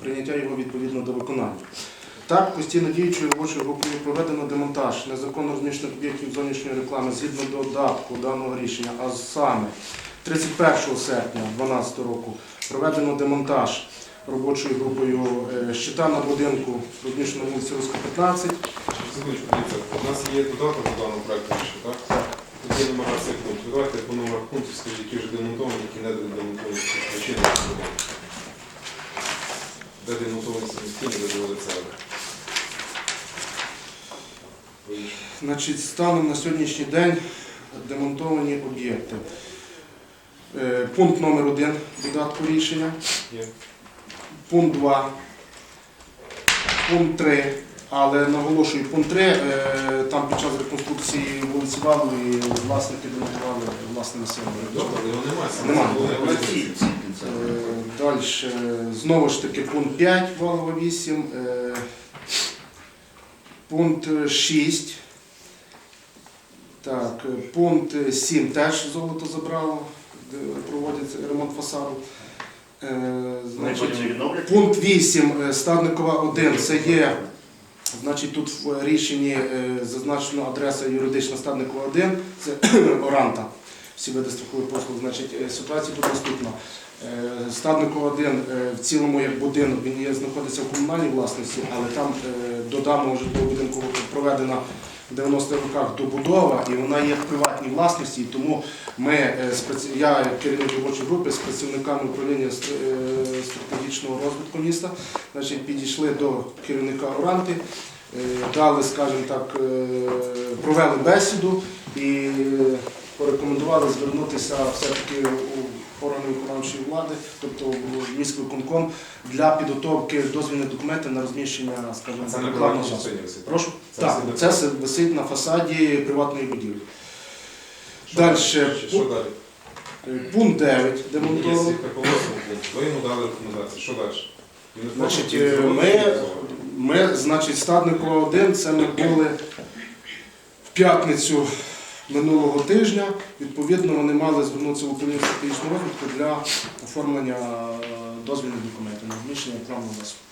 прийняття його відповідно до виконання. Так, постійно діючою робочою групою проведено демонтаж незаконно розміщених об'єктів зовнішньої реклами згідно додатку даного рішення, а саме 31 серпня 2012 року проведено демонтаж робочою групою е, щита на будинку розміщеного на вулиці Руська 15. Секундочку, дивіться, у нас є додаток до даного проекту рішення, так? Тут є номера цих пунктів. Давайте по номерах пунктів скажіть, які вже демонтовані, які не демонтовані, причини. Де демонтовані самостійно, де доводиться. Значить, станом на сьогоднішній день демонтовані об'єкти. Е, Пункт номер 1 додатку рішення, пункт 2, пункт 3. Але наголошую, пункт 3, е, там під час реконструкції вулиці Валової власники демонтували але його немає. Далі, знову ж таки, пункт 5, Валова 8, е, пункт 6. Так, е, пункт 7 теж золото забрало, де проводиться ремонт фасаду. Е, Значить. Пункт 8, е, Стадникова 1, це є, значить, тут в рішенні зазначена адреса юридична Стадникова 1, це Оранта, всі види страхових послуг. Значить, е, ситуація тут наступна. Е, Стадникова 1 е, в цілому як будинок, він є, знаходиться в комунальній власності, але там до даного житлового будинку проведена в 90-х роках добудова, і вона є в приватній власності, тому ми, я керівник робочої групи з працівниками управління стратегічного розвитку міста, значить, підійшли до керівника Оранти, дали, скажімо так, провели бесіду і порекомендували звернутися все-таки у органи виконавчої влади, тобто в міськвиконком, для підготовки дозвільних документів на розміщення, скажімо на рекламного засобу. Прошу? Це Так, це висить на фасаді приватної будівлі. Далі. Е, Пункт 9 Є демонтовано. цифра. Ви йому дали рекомендації. Що далі? Значить, е, ми, ми, значить, Стадникова 1, це ми були в п'ятницю минулого тижня. Відповідно, вони мали звернутися в управління стратегічного розвитку для оформлення е, дозвільних документів на розміщення рекламного засобу.